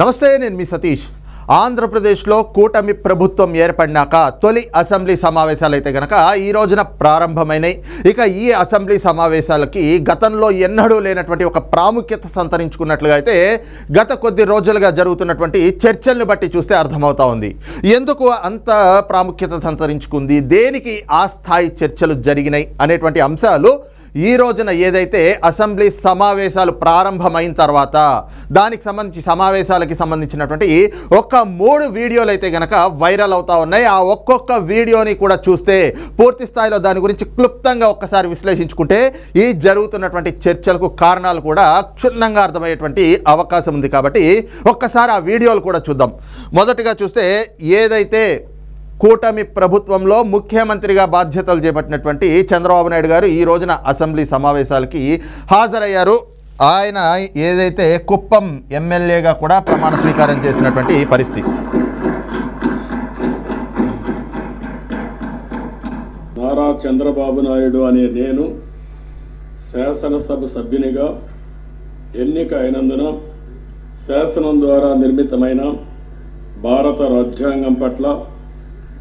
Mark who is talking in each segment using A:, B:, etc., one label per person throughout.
A: నమస్తే నేను మీ సతీష్. ఆంధ్రప్రదేశ్లో కూటమి ప్రభుత్వం ఏర్పడినాక తొలి అసెంబ్లీ సమావేశాలు అయితే గనక ఈ రోజున ప్రారంభమైనాయి. ఇక ఈ అసెంబ్లీ సమావేశాలకి గతంలో ఎన్నడూ లేనటువంటి ఒక ప్రాముఖ్యత సంతరించుకున్నట్లుగా అయితే గత కొద్ది రోజులుగా జరుగుతున్నటువంటి చర్చలను బట్టి చూస్తే అర్థమవుతా ఉంది. ఎందుకు అంత ప్రాముఖ్యత సంతరించుకుంది? దేనికి ఆ స్థాయి చర్చలు జరిగినాయి? అనేటువంటి అంశాలు ఈ రోజున ఏదైతే అసెంబ్లీ సమావేశాలు ప్రారంభమైన తర్వాత దానికి సంబంధించి సమావేశాలకి సంబంధించినటువంటి ఒక్క మూడు వీడియోలు అయితే కనుక వైరల్ అవుతా ఉన్నాయి. ఆ ఒక్కొక్క వీడియోని కూడా చూస్తే పూర్తి స్థాయిలో దాని గురించి క్లుప్తంగా ఒక్కసారి విశ్లేషించుకుంటే ఈ జరుగుతున్నటువంటి చర్చలకు కారణాలు కూడా క్షుణ్ణంగా అర్థమయ్యేటువంటి అవకాశం ఉంది కాబట్టి ఒక్కసారి ఆ వీడియోలు కూడా చూద్దాం. మొదటిగా చూస్తే ఏదైతే కూటమి ప్రభుత్వంలో ముఖ్యమంత్రిగా బాధ్యతలు చేపట్టినటువంటి చంద్రబాబు నాయుడు గారు ఈ రోజున అసెంబ్లీ సమావేశాలకి హాజరయ్యారు. ఆయన ఏదైతే కుప్పం ఎమ్మెల్యేగా కూడా ప్రమాణ స్వీకారం చేసినటువంటి పరిస్థితి.
B: నారా చంద్రబాబు నాయుడు అనే నేను శాసనసభ సభ్యునిగా ఎన్నిక అయినందున శాసనం ద్వారా నిర్మితమైన భారత రాజ్యాంగం పట్ల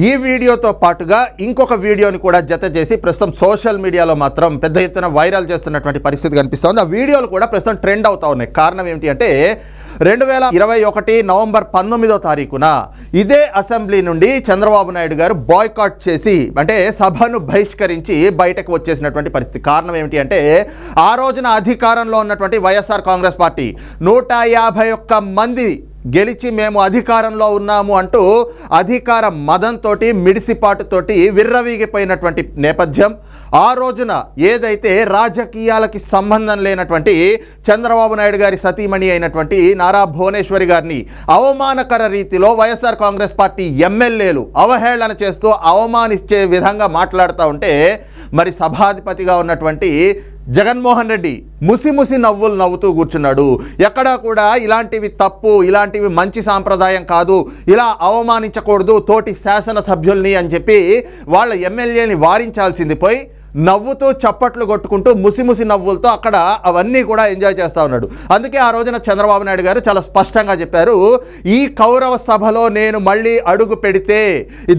A: ఈ వీడియోతో పాటుగా ఇంకొక వీడియోని కూడా జత చేసి ప్రస్తుతం సోషల్ మీడియాలో మాత్రం పెద్ద ఎత్తున వైరల్ చేస్తున్నటువంటి పరిస్థితి కనిపిస్తోంది. ఆ వీడియోలు కూడా ప్రస్తుతం ట్రెండ్ అవుతా ఉన్నాయి. కారణం ఏమిటి అంటే రెండు వేల ఇరవై ఒకటి నవంబర్ పంతొమ్మిదో తారీఖున ఇదే అసెంబ్లీ నుండి చంద్రబాబు నాయుడు గారు బాయ్కాట్ చేసి అంటే సభను బహిష్కరించి బయటకు వచ్చేసినటువంటి పరిస్థితి. కారణం ఏమిటి అంటే ఆ రోజున అధికారంలో ఉన్నటువంటి వైఎస్ఆర్ కాంగ్రెస్ పార్టీ నూట యాభై ఒక్క మంది గెలిచి మేము అధికారంలో ఉన్నాము అంటూ అధికార మదంతో మిడిసిపాటుతోటి విర్రవీగిపోయినటువంటి నేపథ్యం. ఆ రోజున ఏదైతే రాజకీయాలకి సంబంధం లేనటువంటి చంద్రబాబు నాయుడు గారి సతీమణి అయినటువంటి నారా భువనేశ్వరి గారిని అవమానకర రీతిలో వైఎస్ఆర్ కాంగ్రెస్ పార్టీ ఎమ్మెల్యేలు అవహేళన చేస్తూ అవమానించే విధంగా మాట్లాడుతూ ఉంటే మరి సభాధిపతిగా ఉన్నటువంటి జగన్మోహన్ రెడ్డి ముసి ముసి నవ్వులు నవ్వుతూ కూర్చున్నాడు. ఎక్కడా కూడా ఇలాంటివి తప్పు ఇలాంటివి మంచి సాంప్రదాయం కాదు. ఇలా అవమానించకూడదు తోటి శాసనసభ్యుల్ని అని చెప్పి వాళ్ళ ఎమ్మెల్యేని వారించాల్సింది పోయి నవ్వుతూ చప్పట్లు కొట్టుకుంటూ ముసిముసి నవ్వులతో అక్కడ అవన్నీ కూడా ఎంజాయ్ చేస్తూ ఉన్నాడు. అందుకే ఆ రోజున చంద్రబాబు నాయుడు గారు చాలా స్పష్టంగా చెప్పారు ఈ కౌరవ సభలో నేను మళ్ళీ అడుగు పెడితే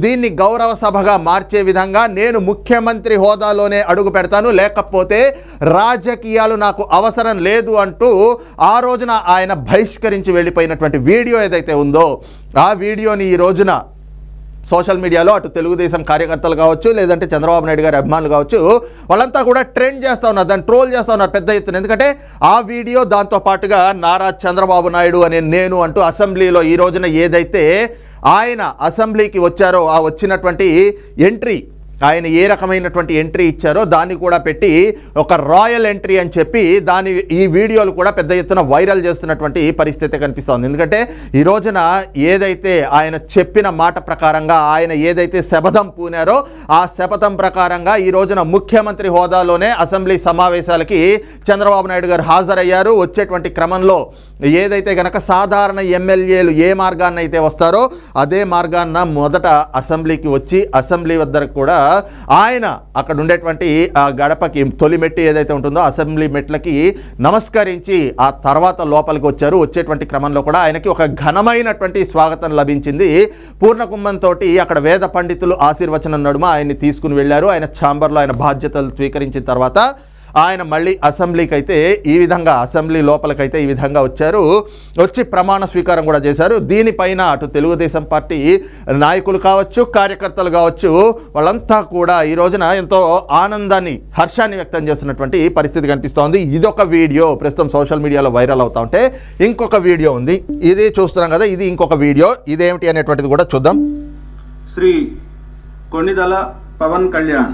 A: దీన్ని గౌరవ సభగా మార్చే విధంగా నేను ముఖ్యమంత్రి హోదాలోనే అడుగు పెడతాను. లేకపోతే రాజకీయాలు నాకు అవసరం లేదు అంటూ ఆ రోజున ఆయన బహిష్కరించి వెళ్ళిపోయినటువంటి వీడియో ఏదైతే ఉందో ఆ వీడియోని ఈ రోజున సోషల్ మీడియాలో అటు తెలుగుదేశం కార్యకర్తలు కావచ్చు లేదంటే చంద్రబాబు నాయుడు గారి అభిమానులు కావచ్చు వాళ్ళంతా కూడా ట్రెండ్ చేస్తూ ఉన్నారు దాన్ని ట్రోల్ చేస్తూ ఉన్నారు పెద్ద ఎత్తున. ఎందుకంటే ఆ వీడియో దాంతో పాటుగా నారా చంద్రబాబు నాయుడు అనే నేను అంటూ అసెంబ్లీలో ఈ రోజున ఏదైతే ఆయన అసెంబ్లీకి వచ్చారో ఆ వచ్చినటువంటి ఎంట్రీ ఆయన ఏ రకమైనటువంటి ఎంట్రీ ఇచ్చారో దాన్ని కూడా పెట్టి ఒక రాయల్ ఎంట్రీ అని చెప్పి దాని ఈ వీడియోలు కూడా పెద్ద ఎత్తున వైరల్ చేస్తున్నటువంటి పరిస్థితి కనిపిస్తోంది. ఎందుకంటే ఈ రోజున ఏదైతే ఆయన చెప్పిన మాట ప్రకారంగా ఆయన ఏదైతే శపథం పూనారో ఆ శపథం ప్రకారంగా ఈ రోజున ముఖ్యమంత్రి హోదాలోనే అసెంబ్లీ సమావేశాలకి చంద్రబాబు నాయుడు గారు హాజరయ్యారు. వచ్చేటువంటి క్రమంలో ఏదైతే గనక సాధారణ ఎమ్మెల్యేలు ఏ మార్గాన్ని అయితే వస్తారో అదే మార్గాన్న మొదట అసెంబ్లీకి వచ్చి అసెంబ్లీ వద్దకు కూడా ఆయన అక్కడ ఉండేటువంటి ఆ గడపకి తొలి మెట్టు ఏదైతే ఉంటుందో అసెంబ్లీ మెట్లకి నమస్కరించి ఆ తర్వాత లోపలికి వచ్చారు. వచ్చేటువంటి క్రమంలో కూడా ఆయనకి ఒక ఘనమైనటువంటి స్వాగతం లభించింది. పూర్ణకుంభంతో అక్కడ వేద పండితులు ఆశీర్వచనం నడుమ ఆయన్ని తీసుకుని వెళ్ళారు. ఆయన ఛాంబర్లో ఆయన బాధ్యతలు స్వీకరించిన తర్వాత ఆయన మళ్ళీ అసెంబ్లీకి అయితే ఈ విధంగా అసెంబ్లీ లోపలికైతే ఈ విధంగా వచ్చారు. వచ్చి ప్రమాణ స్వీకారం కూడా చేశారు. దీనిపైన అటు తెలుగుదేశం పార్టీ నాయకులు కావచ్చు కార్యకర్తలు కావచ్చు వాళ్ళంతా కూడా ఈ రోజున ఎంతో ఆనందాన్ని హర్షాన్ని వ్యక్తం చేస్తున్నటువంటి పరిస్థితి కనిపిస్తోంది. ఇదొక వీడియో. ప్రస్తుతం సోషల్ మీడియాలో వైరల్ అవుతా ఉంటే ఇంకొక వీడియో ఉంది. ఇది చూస్తున్నాం కదా ఇది ఇంకొక వీడియో. ఇదేమిటి అనేటువంటిది కూడా చూద్దాం.
C: శ్రీ కొన్నిదల పవన్ కళ్యాణ్.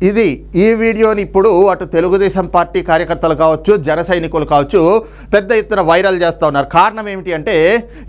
A: ఇది ఈ వీడియోని ఇప్పుడు అటు తెలుగుదేశం పార్టీ కార్యకర్తలు కావచ్చు జన సైనికులు కావచ్చు పెద్ద ఎత్తున వైరల్ చేస్తూ ఉన్నారు. కారణం ఏమిటి అంటే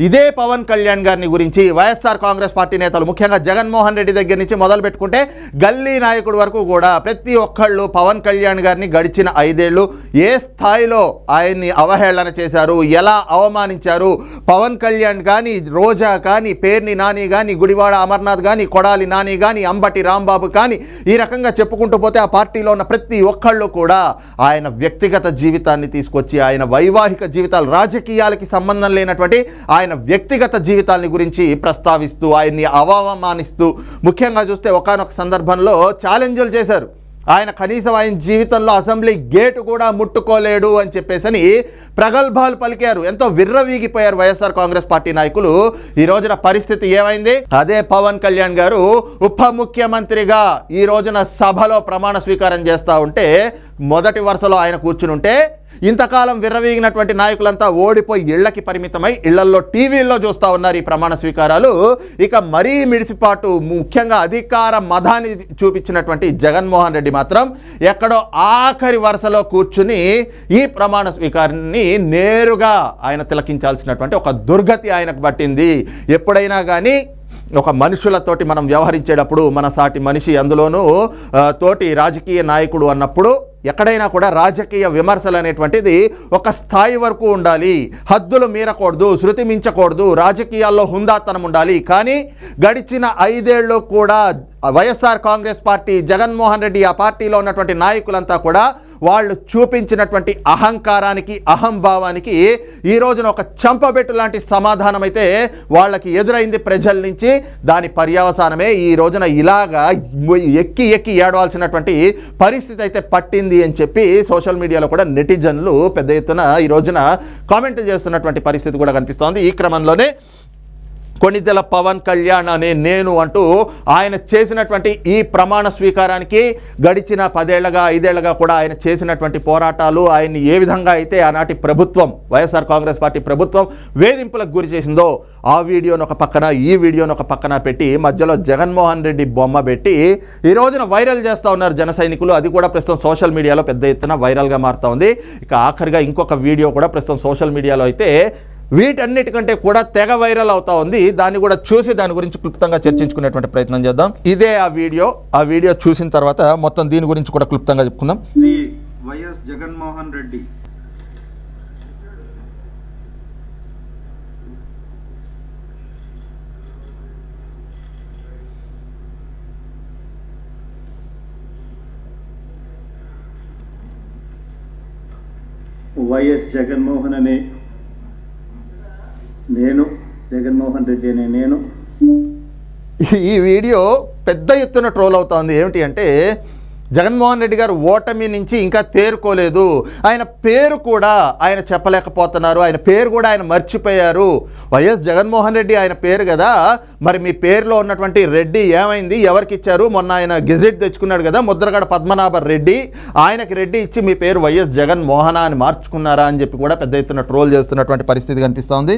A: ఇదే పవన్ కళ్యాణ్ గారిని గురించి వైఎస్ఆర్ కాంగ్రెస్ పార్టీ నేతలు ముఖ్యంగా జగన్మోహన్ రెడ్డి దగ్గర నుంచి మొదలు పెట్టుకుంటే గల్లీ నాయకుడి వరకు కూడా ప్రతి ఒక్కళ్ళు పవన్ కళ్యాణ్ గారిని గడిచిన ఐదేళ్ళు ఏ స్థాయిలో ఆయన్ని అవహేళన చేశారు ఎలా అవమానించారు పవన్ కళ్యాణ్ కానీ రోజా కానీ పేర్ని నాని కానీ గుడివాడ అమర్నాథ్ కానీ కొడాలి నాని కానీ అంబటి రాంబాబు కానీ ఈ రకంగా చెప్పుకుంటూ పోతే ఆ పార్టీలో ఉన్న ప్రతి ఒక్కళ్ళు కూడా ఆయన వ్యక్తిగత జీవితాన్ని తీసుకొచ్చి ఆయన వైవాహిక జీవితాలు రాజకీయాలకి సంబంధం లేనటువంటి ఆయన వ్యక్తిగత జీవితాలని గురించి ప్రస్తావిస్తూ ఆయన్ని అవమానిస్తూ ముఖ్యంగా చూస్తే ఒకానొక సందర్భంలో ఛాలెంజ్లు చేశారు. ఆయన కనీసం ఆయన జీవితంలో అసెంబ్లీ గేటు కూడా ముట్టుకోలేడు అని చెప్పేసని ప్రగల్భాలు పలికారు. ఎంతో విర్రవీగిపోయారు వైఎస్ఆర్ కాంగ్రెస్ పార్టీ నాయకులు. ఈ రోజున పరిస్థితి ఏమైంది? అదే పవన్ కళ్యాణ్ గారు ఉప ముఖ్యమంత్రిగా ఈ రోజున సభలో ప్రమాణ స్వీకారం చేస్తూ ఉంటే మొదటి వరుసలో ఆయన కూర్చుని ఉంటే ఇంతకాలం విర్రవీగినటువంటి నాయకులంతా ఓడిపోయి ఇళ్ళకి పరిమితమై ఇళ్ళల్లో టీవీల్లో చూస్తూ ఉన్నారు ఈ ప్రమాణ స్వీకారాలు. ఇక మరీ మిడిసిపాటు ముఖ్యంగా అధికార మధాన్ని చూపించినటువంటి జగన్మోహన్ రెడ్డి మాత్రం ఎక్కడో ఆఖరి వరుసలో కూర్చుని ఈ ప్రమాణ స్వీకారాన్ని నేరుగా ఆయన తిలకించాల్సినటువంటి ఒక దుర్గతి ఆయనకు పట్టింది. ఎప్పుడైనా కానీ ఒక మనుషులతోటి మనం వ్యవహరించేటప్పుడు మన సాటి మనిషి అందులోనూ తోటి రాజకీయ నాయకుడు అన్నప్పుడు ఎక్కడైనా కూడా రాజకీయ విమర్శలు అనేటువంటిది ఒక స్థాయి వరకు ఉండాలి. హద్దులు మీరకూడదు శృతి మించకూడదు రాజకీయాల్లో హుందాతనం ఉండాలి. కానీ గడిచిన ఐదేళ్ళు కూడా YSR Congress party Jaganmohan Reddy ఆ పార్టీలో ఉన్నటువంటి నాయకులంతా కూడా వాళ్ళు చూపించినటువంటి అహంకారానికి అహంభావానికి ఈ రోజున ఒక చంపబెట్టు లాంటి సమాధానం అయితే వాళ్ళకి ఎదురైంది ప్రజల నుంచి. దాని పర్యవసానమే ఈ రోజున ఇలాగా ఎక్కి ఎక్కి ఏడవాల్సినటువంటి పరిస్థితి అయితే పట్టింది అని చెప్పి సోషల్ మీడియాలో కూడా నెటిజన్లు పెద్ద ఎత్తున ఈ రోజున కామెంట్ చేస్తున్నటువంటి పరిస్థితి కూడా కనిపిస్తోంది. ఈ క్రమంలోనే కొణిదెల పవన్ కళ్యాణ్ అనే నేను అంటూ ఆయన చేసినటువంటి ఈ ప్రమాణ స్వీకారానికి గడిచిన పదేళ్ళగా ఐదేళ్ళగా కూడా ఆయన చేసినటువంటి పోరాటాలు ఆయన్ని ఏ విధంగా అయితే ఆనాటి ప్రభుత్వం వైఎస్ఆర్ కాంగ్రెస్ పార్టీ ప్రభుత్వం వేధింపులకు గురి చేసిందో ఆ వీడియోను ఒక పక్కన ఈ వీడియోను ఒక పక్కన పెట్టి మధ్యలో జగన్మోహన్ రెడ్డి బొమ్మ పెట్టి ఈ రోజున వైరల్ చేస్తూ ఉన్నారు జన సైనికులు. అది కూడా ప్రస్తుతం సోషల్ మీడియాలో పెద్ద ఎత్తున వైరల్గా మారుతూ ఉంది. ఇక ఆఖరిగా ఇంకొక వీడియో కూడా ప్రస్తుతం సోషల్ మీడియాలో అయితే వీటన్నిటికంటే కూడా తెగ వైరల్ అవుతా ఉంది. దాన్ని కూడా చూసి దాని గురించి క్లుప్తంగా చర్చించుకునేటువంటి ప్రయత్నం చేద్దాం. ఇదే ఆ వీడియో. ఆ వీడియో చూసిన తర్వాత మొత్తం దీని గురించి కూడా క్లుప్తంగా చెప్పుకుందాం.
C: వైఎస్ జగన్మోహన్ రెడ్డి.
D: వైఎస్ జగన్మోహన్ అనే నేను జగన్మోహన్ రెడ్డి అనే నేను.
A: ఈ వీడియో పెద్ద ఎత్తున ట్రోల్ అవుతోంది. ఏమిటి అంటే జగన్మోహన్ రెడ్డి గారు ఓటమి నుంచి ఇంకా తేరుకోలేదు. ఆయన పేరు కూడా ఆయన చెప్పలేకపోతున్నారు. ఆయన పేరు కూడా ఆయన మర్చిపోయారు. వైఎస్ జగన్మోహన్ రెడ్డి ఆయన పేరు కదా. మరి మీ పేరులో ఉన్నటువంటి రెడ్డి ఏమైంది? ఎవరికి ఇచ్చారు? మొన్న ఆయన గెజెట్ తెచ్చుకున్నాడు కదా ముద్రగడ పద్మనాభ రెడ్డి. ఆయనకి రెడ్డి ఇచ్చి మీ పేరు వైఎస్ జగన్మోహన అని మార్చుకున్నారా అని చెప్పి కూడా పెద్ద ఎత్తున ట్రోల్ చేస్తున్నటువంటి పరిస్థితి కనిపిస్తోంది.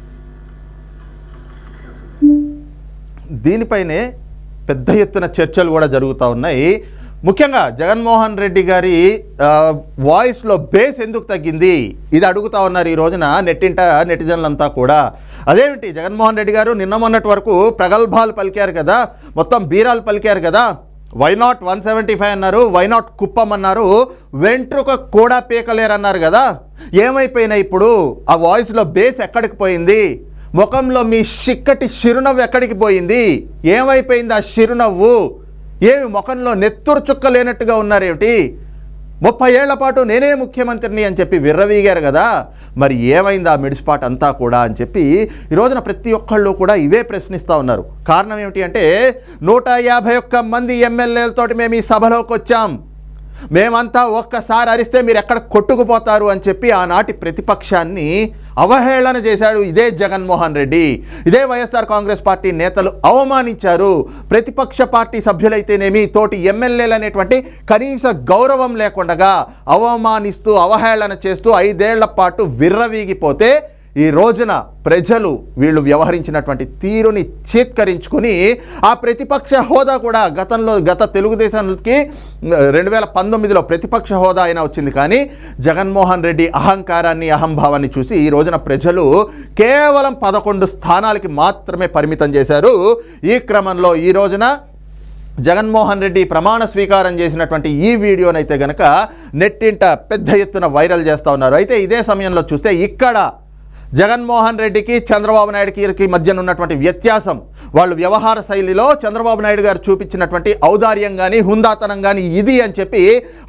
A: దీనిపైనే పెద్ద ఎత్తున చర్చలు కూడా జరుగుతూ ఉన్నాయి. ముఖ్యంగా జగన్మోహన్ రెడ్డి గారి వాయిస్లో బేస్ ఎందుకు తగ్గింది? ఇది అడుగుతా ఉన్నారు ఈ రోజున నెట్టింట నెటిజన్లంతా కూడా. అదేమిటి? జగన్మోహన్ రెడ్డి గారు నిన్న మొన్నటి వరకు ప్రగల్భాలు పలికారు కదా మొత్తం బీరాలు పలికారు కదా. Why not one seventy five అన్నారు వై నాట్ కుప్పం అన్నారు వెంట్రుక కూడా పీకలేరన్నారు కదా. ఏమైపోయినాయి ఇప్పుడు? ఆ వాయిస్లో బేస్ ఎక్కడికి పోయింది? ముఖంలో మీ చిక్కటి చిరునవ్వు ఎక్కడికి పోయింది? ఏమైపోయింది ఆ చిరునవ్వు? ఏమి ముఖంలో నెత్తురు చుక్క లేనట్టుగా ఉన్నారేమిటి? ముప్పై ఏళ్ళ పాటు నేనే ముఖ్యమంత్రిని అని చెప్పి విర్రవీగారు కదా. మరి ఏమైంది ఆ మిడిసిపాట్ అంతా కూడా అని చెప్పి ఈ రోజున ప్రతి ఒక్కళ్ళు కూడా ఇవే ప్రశ్నిస్తూ ఉన్నారు. కారణం ఏమిటి అంటే నూట యాభై ఒక్క మంది ఎమ్మెల్యేలతోటి మేము ఈ సభలోకి వచ్చాం. మేమంతా ఒక్కసారి అరిస్తే మీరు ఎక్కడ కొట్టుకుపోతారు అని చెప్పి ఆనాటి ప్రతిపక్షాన్ని అవహేళన చేశాడు ఇదే జగన్మోహన్ రెడ్డి. ఇదే వైఎస్ఆర్ కాంగ్రెస్ పార్టీ నేతలు అవమానించారు. ప్రతిపక్ష పార్టీ సభ్యులైతేనేమి తోటి ఎమ్మెల్యేలు అనేటువంటి కనీస గౌరవం లేకుండా అవమానిస్తూ అవహేళన చేస్తూ ఐదేళ్ళ పాటు విర్రవీగిపోతే ఈ రోజున ప్రజలు వీళ్ళు వ్యవహరించినటువంటి తీరుని చేత్కరించుకుని ఆ ప్రతిపక్ష హోదా కూడా గతంలో గత తెలుగుదేశానికి రెండు వేల పంతొమ్మిదిలో ప్రతిపక్ష హోదా అయినా వచ్చింది. కానీ జగన్మోహన్ రెడ్డి అహంకారాన్ని అహంభావాన్ని చూసి ఈ రోజున ప్రజలు కేవలం పదకొండు స్థానాలకి మాత్రమే పరిమితం చేశారు. ఈ క్రమంలో ఈ రోజున జగన్మోహన్ రెడ్డి ప్రమాణ స్వీకారం చేసినటువంటి ఈ వీడియోనైతే గనక నెట్టింట పెద్ద ఎత్తున వైరల్ చేస్తూ ఉన్నారు. అయితే ఇదే సమయంలో చూస్తే ఇక్కడ జగన్మోహన్ రెడ్డికి చంద్రబాబు నాయుడుకి మధ్యన ఉన్నటువంటి వ్యత్యాసం వాళ్ళు వ్యవహార శైలిలో చంద్రబాబు నాయుడు గారు చూపించినటువంటి ఔదార్యం కానీ హుందాతనం కానీ ఇది అని చెప్పి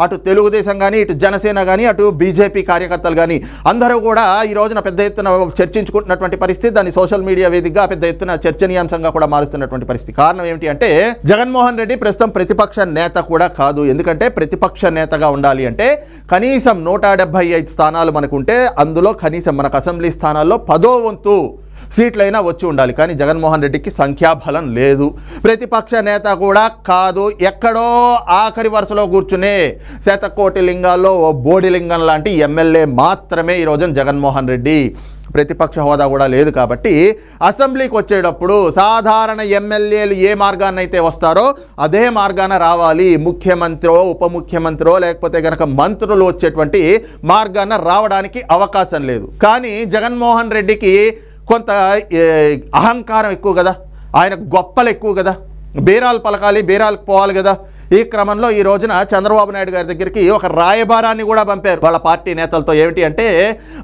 A: అటు తెలుగుదేశం కానీ ఇటు జనసేన కానీ అటు బీజేపీ కార్యకర్తలు కానీ అందరూ కూడా ఈ రోజున పెద్ద ఎత్తున చర్చించుకుంటున్నటువంటి పరిస్థితి దాన్ని సోషల్ మీడియా వేదికగా పెద్ద ఎత్తున చర్చనీయాంశంగా కూడా మారుస్తున్నటువంటి పరిస్థితి. కారణం ఏమిటి అంటే జగన్మోహన్ రెడ్డి ప్రస్తుతం ప్రతిపక్ష నేత కూడా కాదు. ఎందుకంటే ప్రతిపక్ష నేతగా ఉండాలి అంటే కనీసం నూట డెబ్బై ఐదు స్థానాలు మనకు ఉంటే అందులో కనీసం మనకు అసెంబ్లీ స్థానాల్లో పదో వంతు సీట్లైనా వచ్చి ఉండాలి. కానీ జగన్మోహన్ రెడ్డికి సంఖ్యాబలం లేదు. ప్రతిపక్ష నేత కూడా కాదు. ఎక్కడో ఆఖరి వరుసలో కూర్చునే శతకోటి లింగాల్లో ఓ బోడి లింగం లాంటి ఎమ్మెల్యే మాత్రమే ఈ రోజున జగన్మోహన్ రెడ్డి ప్రతిపక్ష హోదా కూడా లేదు కాబట్టి అసెంబ్లీకి వచ్చేటప్పుడు సాధారణ ఎమ్మెల్యేలు ఏ మార్గాన్నైతే వస్తారో అదే మార్గాన రావాలి. ముఖ్యమంత్రో ఉప ముఖ్యమంత్రో లేకపోతే గనక మంత్రులు వచ్చేటువంటి మార్గాన రావడానికి అవకాశం లేదు. కానీ జగన్మోహన్ రెడ్డికి కొంత అహంకారం ఎక్కువ కదా? ఆయన గొప్పలు ఎక్కువ కదా? బీరాలు పలకాలి బీరాలకు పోవాలి కదా? ఈ క్రమంలో ఈ రోజున చంద్రబాబు నాయుడు గారి దగ్గరికి ఒక రాయబారాన్ని కూడా పంపారు. వాళ్ళ పార్టీ నేతలతో ఏమిటి అంటే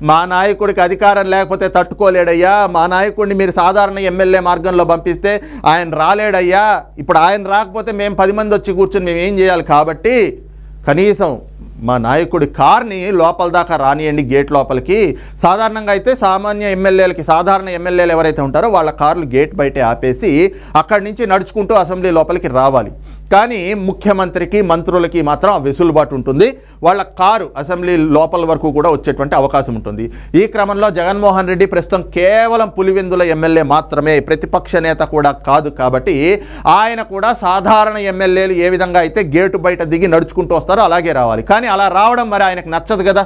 A: మా నాయకుడికి అధికారం లేకపోతే తట్టుకోలేడయ్యా. మా నాయకుడిని మీరు సాధారణ ఎమ్మెల్యే మార్గంలో పంపిస్తే ఆయన రాలేడయ్యా. ఇప్పుడు ఆయన రాకపోతే మేము పది మంది వచ్చి కూర్చొని మేము ఏం చేయాలి? కాబట్టి కనీసం మా నాయకుడి కార్ని లోపల దాకా రానియండి గేట్ లోపలికి. సాధారణంగా అయితే సామాన్య ఎమ్మెల్యేలకి సాధారణ ఎమ్మెల్యేలు ఎవరైతే ఉంటారో వాళ్ళ కార్లు గేట్ బయటే ఆపేసి అక్కడి నుంచి నడుచుకుంటూ అసెంబ్లీ లోపలికి రావాలి. కానీ ముఖ్యమంత్రికి మంత్రులకి మాత్రం వెసులుబాటు ఉంటుంది. వాళ్ళ కారు అసెంబ్లీ లోపల వరకు కూడా వచ్చేటువంటి అవకాశం ఉంటుంది. ఈ క్రమంలో జగన్మోహన్ రెడ్డి ప్రస్తుతం కేవలం పులివెందుల ఎమ్మెల్యే మాత్రమే ప్రతిపక్ష నేత కూడా కాదు కాబట్టి ఆయన కూడా సాధారణ ఎమ్మెల్యేలు ఏ విధంగా అయితే గేటు బయట దిగి నడుచుకుంటూ వస్తారో అలాగే రావాలి. కానీ అలా రావడం మరి ఆయనకు నచ్చదు కదా.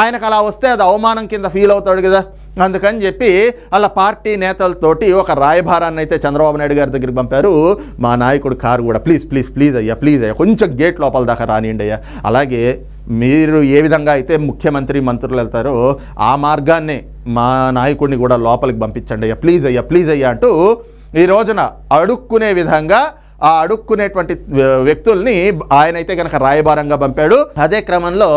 A: ఆయనకు అలా వస్తే అది అవమానం కింద ఫీల్ అవుతాడు కదా. అందుకని చెప్పి అలా పార్టీ నేతలతోటి ఒక రాయభారాన్ని అయితే చంద్రబాబు నాయుడు గారి దగ్గరికి పంపారు. మా నాయకుడు కారు కూడా ప్లీజ్ ప్లీజ్ ప్లీజ్ అయ్యా ప్లీజ్ అయ్యా కొంచెం గేట్ లోపల దాకా రానియండి అయ్యా. అలాగే మీరు ఏ విధంగా అయితే ముఖ్యమంత్రి మంత్రులు వెళ్తారో ఆ మార్గాన్నే మా నాయకుడిని కూడా లోపలికి పంపించండి అయ్యా ప్లీజ్ అయ్యా ప్లీజ్ అయ్యా అంటూ ఈ రోజున అడుక్కునే విధంగా ఆ అడుక్కునేటువంటి వ్య- వ్యక్తుల్ని ఆయన అయితే కనుక రాయబారంగా పంపాడు. అదే క్రమంలో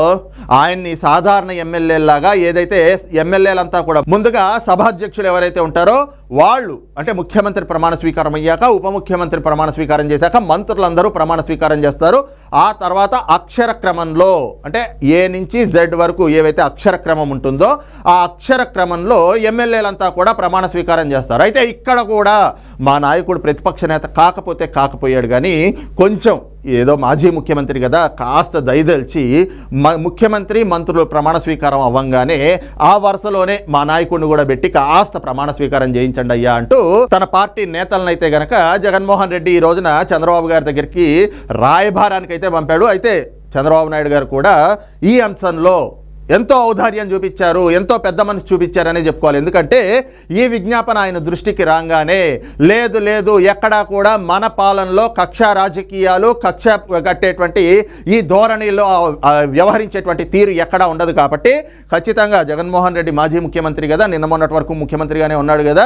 A: ఆయన్ని సాధారణ ఎమ్మెల్యేలాగా ఏదైతే ఎమ్మెల్యేలంతా కూడా ముందుగా సభాధ్యక్షులు ఎవరైతే ఉంటారో వాళ్ళు అంటే ముఖ్యమంత్రి ప్రమాణ స్వీకారం అయ్యాక ఉప ముఖ్యమంత్రి ప్రమాణ స్వీకారం చేశాక మంత్రులందరూ ప్రమాణ స్వీకారం చేస్తారు. ఆ తర్వాత అక్షర క్రమంలో అంటే ఏ నుంచి జెడ్ వరకు ఏవైతే అక్షర క్రమం ఉంటుందో ఆ అక్షర క్రమంలో ఎమ్మెల్యేలంతా కూడా ప్రమాణ స్వీకారం చేస్తారు. అయితే ఇక్కడ కూడా మా నాయకుడు ప్రతిపక్ష నేత కాకపోతే కాకపోయాడు కానీ కొంచెం ఏదో మాజీ ముఖ్యమంత్రి కదా కాస్త దయదలిచి మ- ముఖ్యమంత్రి మంత్రులు ప్రమాణ స్వీకారం అవ్వంగానే ఆ వరుసలోనే మా నాయకుడిని కూడా పెట్టి కాస్త ప్రమాణ స్వీకారం చేయించండి అయ్యా అంటూ తన పార్టీ నేతలనైతే గనక జగన్మోహన్ రెడ్డి ఈ రోజున చంద్రబాబు గారి దగ్గరికి రాయబారానికి అయితే పంపాడు. అయితే చంద్రబాబు నాయుడు గారు కూడా ఈ అంశంలో ఎంతో ఔదార్యం చూపించారు ఎంతో పెద్ద మనసు చూపించారనే చెప్పుకోవాలి. ఎందుకంటే ఈ విజ్ఞాపన ఆయన దృష్టికి రాగానే లేదు లేదు ఎక్కడా కూడా మన పాలనలో కక్ష రాజకీయాలు కక్ష కట్టేటువంటి ఈ ధోరణిలో వ్యవహరించేటువంటి తీరు ఎక్కడా ఉండదు కాబట్టి ఖచ్చితంగా జగన్మోహన్ రెడ్డి మాజీ ముఖ్యమంత్రి కదా నిన్న మొన్నటి వరకు ముఖ్యమంత్రిగానే ఉన్నాడు కదా.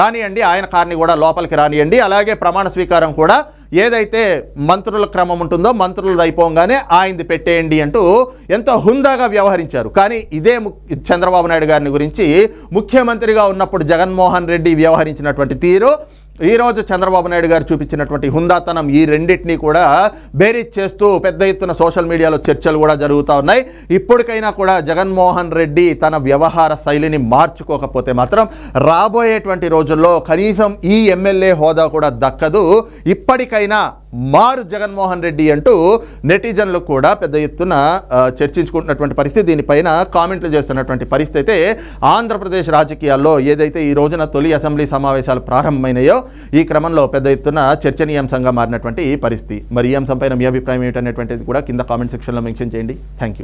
A: రానియండి ఆయన కార్ని కూడా లోపలికి రానియండి. అలాగే ప్రమాణ స్వీకారం కూడా ఏదైతే మంత్రుల క్రమం ఉంటుందో మంత్రులు అయిపోగానే ఆయనది పెట్టేయండి అంటూ ఎంతో హుందాగా వ్యవహరించారు. కానీ ఇదే చంద్రబాబు నాయుడు గారిని గురించి ముఖ్యమంత్రిగా ఉన్నప్పుడు జగన్మోహన్ రెడ్డి వ్యవహరించినటువంటి తీరు ఈరోజు చంద్రబాబు నాయుడు గారు చూపించినటువంటి హుందాతనం ఈ రెండింటినీ కూడా బేరీజ్ చేస్తూ పెద్ద ఎత్తున సోషల్ మీడియాలో చర్చలు కూడా జరుగుతూ ఉన్నాయి. ఇప్పటికైనా కూడా జగన్మోహన్ రెడ్డి తన వ్యవహార శైలిని మార్చుకోకపోతే మాత్రం రాబోయేటువంటి రోజుల్లో కనీసం ఈ ఎమ్మెల్యే హోదా కూడా దక్కదు. ఇప్పటికైనా మారు జగన్మోహన్ రెడ్డి అంటూ నెటిజన్లు కూడా పెద్ద ఎత్తున చర్చించుకుంటున్నటువంటి పరిస్థితి. దీనిపైన కామెంట్లు చేస్తున్నటువంటి పరిస్థితి అయితే ఆంధ్రప్రదేశ్ రాజకీయాల్లో ఏదైతే ఈ రోజున తొలి అసెంబ్లీ సమావేశాలు ప్రారంభమైనాయో ఈ క్రమంలో పెద్ద ఎత్తున చర్చనీయాంశంగా మారినటువంటి పరిస్థితి. మరి ఈ అంశంపైన మీ అభిప్రాయం ఏమిటనేటువంటిది కూడా కింద కామెంట్ సెక్షన్లో మెన్షన్ చేయండి. Thank you